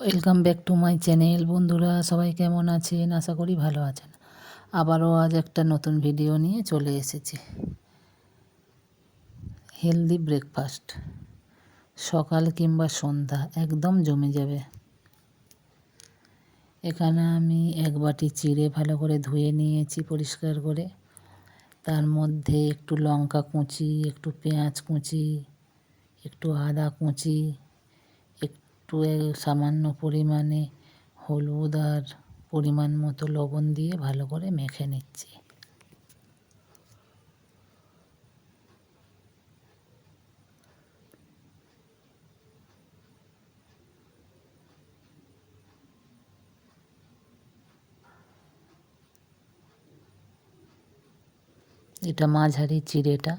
Welcome back to my channel বন্ধুরা, সবাই কেমন আছেন? আশা করি ভালো আছেন। আবারও আজ একটা নতুন ভিডিও নিয়ে চলে এসেছি। হেলদি ব্রেকফাস্ট সকাল কিংবা সন্ধ্যা, একদম জমে যাবে। এখানে আমি এক বাটি চিড়ে ভালো করে ধুয়ে নিয়েছি পরিষ্কার করে। তার মধ্যে একটু লঙ্কা কুচি, একটু পেঁয়াজ কুচি, একটু আদা কুচি একটু সামান্য পরিমাণে হলুদ আর পরিমাণ মতো লবণ দিয়ে ভালো করে মেখে নিচ্ছি। এটা মাঝারি চিড়েটা,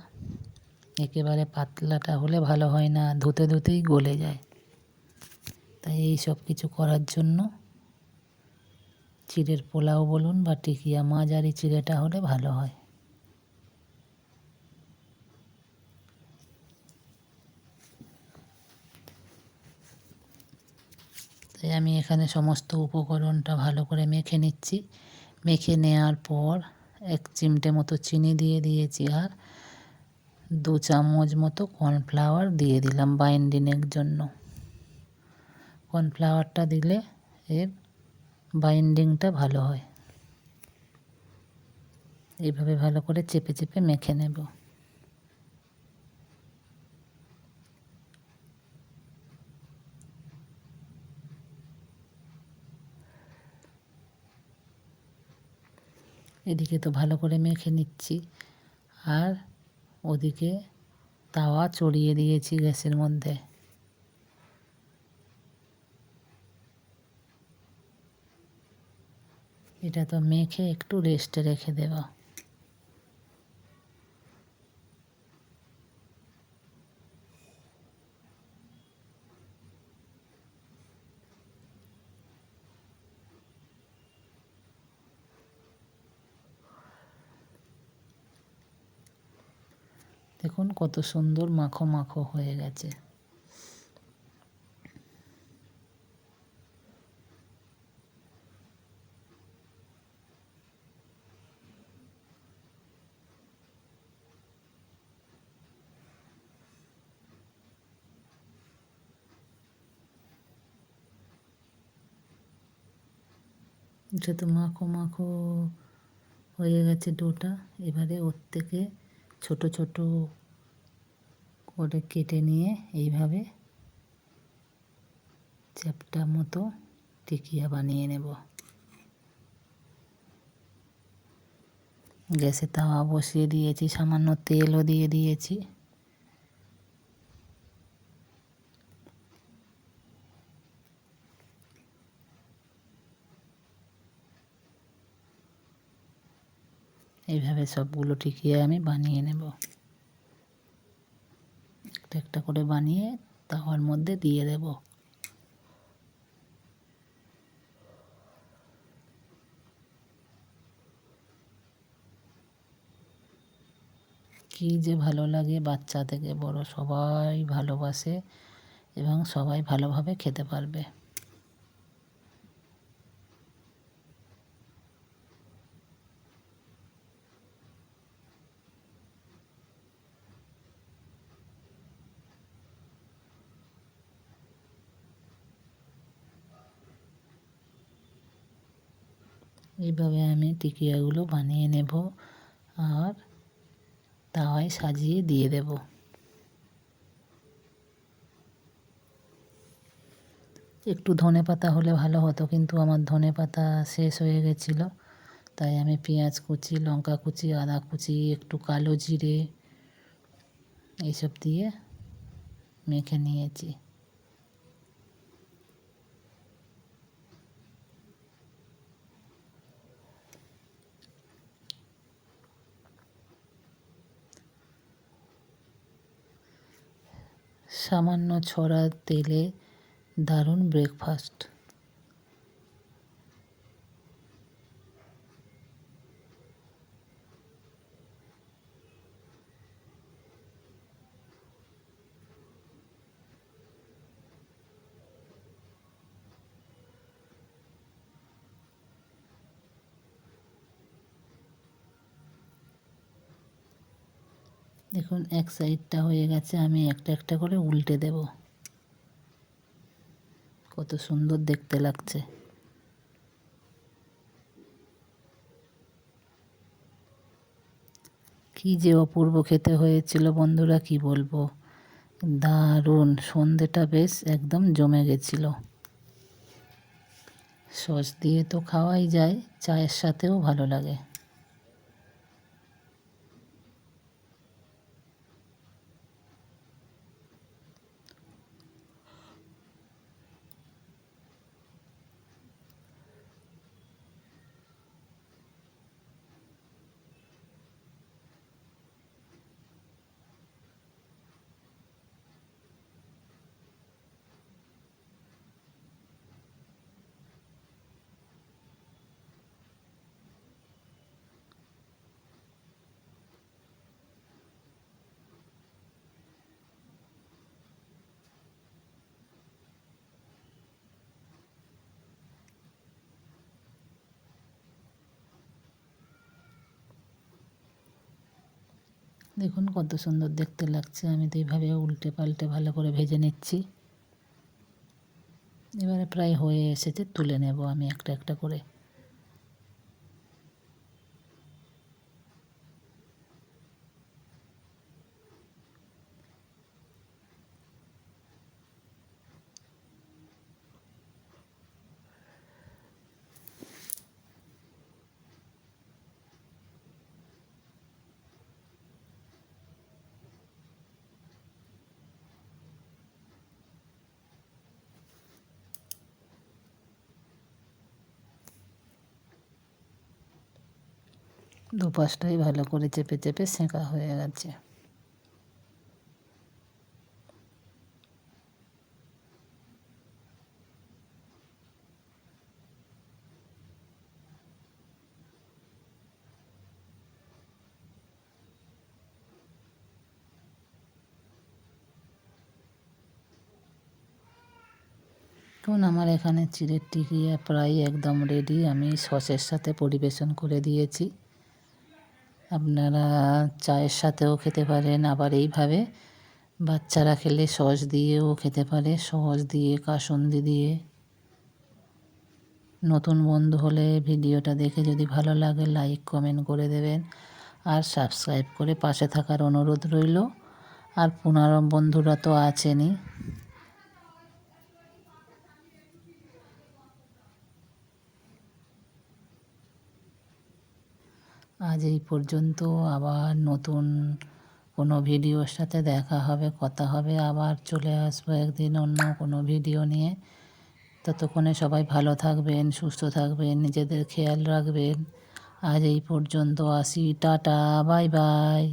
একেবারে পাতলাটা হলে ভালো হয় না, ধুতে ধুতেই গলে যায়। তাই এই সব কিছু করার জন্য। চিড়ের পোলাও বলুন বা টিকিয়া মাছ মাঝারি চিড়েটা হলে ভালো হয়। তাই আমি এখানে সমস্ত উপকরণটা ভালো করে মেখে নিচ্ছি। মেখে নেওয়ার পর এক চিমটে মতো চিনি দিয়ে দিয়েছি আর দু চামচ মতো কর্নফ্লাওয়ার দিয়ে দিলাম বাইন্ডিংয়ের জন্য। কর্নফ্লাওয়ারটা দিলে এর বাইন্ডিংটা ভালো হয়। এইভাবে ভালো করে চেপে চেপে মেখে নেব। এদিকে তো ভালো করে মেখে নিচ্ছি। আর ওদিকে তাওয়া চড়িয়ে দিয়েছি গ্যাসের মধ্যে। এটা তো মেখে একটু রেস্টে রেখে দেব। দেখুন কত সুন্দর মাখো মাখো হয়ে গেছে। এটা তো মাখো মাখো হয়ে গেছে ডোটা, এবারে ওর থেকে ছোট ছোট করে কেটে নিয়ে এইভাবে চ্যাপটা মতো টিকিয়া বানিয়ে নেব। গ্যাসে তাওয়া বসিয়ে দিয়েছি, সামান্য তেলও দিয়ে দিয়েছি। এইভাবে সবগুলো টিকিয়ে আমি বানিয়ে নেব। একটা একটা করে বানিয়ে তাওয়ার মধ্যে দিয়ে দেব। কী যে ভালো লাগে, বাচ্চা থেকে বড় সবাই ভালোবাসে এবং সবাই ভালোভাবে খেতে পারবে। এইভাবে আমি টিকিয়াগুলো বানিয়ে নেব আর তাওয়ায় সাজিয়ে দিয়ে দেব। একটু ধনে পাতা হলে ভালো হতো, কিন্তু আমার ধনে পাতা শেষ হয়ে গেছিল, তাই আমি পেঁয়াজ কুচি, লঙ্কা কুচি, আদা কুচি, একটু কালো জিরে, এইসব দিয়ে মেখে নিয়েছি। সামান্য ছড়া তেলে দারুণ ব্রেকফাস্ট দেখুন, এক সাইডটা হয়ে গেছে, আমি একটা একটা করে উল্টে দেব। কত সুন্দর দেখতে লাগছে। কি যে অপূর্ব খেতে হয়েছিল বন্ধুরা, কি বলব। দারুণ, সন্ধেটা বেশ একদম জমে গেছিল। সস দিয়ে তো খাওয়াই যায়, চায়ের সাথেও ভালো লাগে। দেখুন কত সুন্দর দেখতে লাগছে। আমি তো এইভাবে উল্টে পাল্টে ভালো করে ভেজে নিচ্ছি। এবারে প্রায় হয়ে এসেছে, তুলে নেব আমি একটা একটা করে। দুপাশটাই ভালো করে চেপে চেপে সেঁকা হয়ে গেছে। দেখুন, আমার এখানে চিড়ের টিকিয়া প্রায় একদম রেডি আমি সসের সাথে পরিবেশন করে দিয়েছি। আপনারা চায়ের সাথেও খেতে পারেন, আবার এইভাবে বাচ্চারা খেলে সস দিয়েও খেতে পারে। সস দিয়ে, কাসুন্দি দিয়ে। নতুন বন্ধু হলে ভিডিওটা দেখে যদি ভালো লাগে, লাইক, কমেন্ট করে দেবেন। আর সাবস্ক্রাইব করে পাশে থাকার অনুরোধ রইল। আর পুনরম বন্ধুরা তো আছেনই। আজ এই পর্যন্ত আবার নতুন কোনো ভিডিওর সাথে দেখা হবে, কথা হবে, আবার চলে আসব একদিন অন্য কোনো ভিডিও নিয়ে। ততক্ষণে সবাই ভালো থাকবেন, সুস্থ থাকবেন, নিজেদের খেয়াল রাখবেন। আজ এই পর্যন্ত আসি, টাটা, বাই বাই।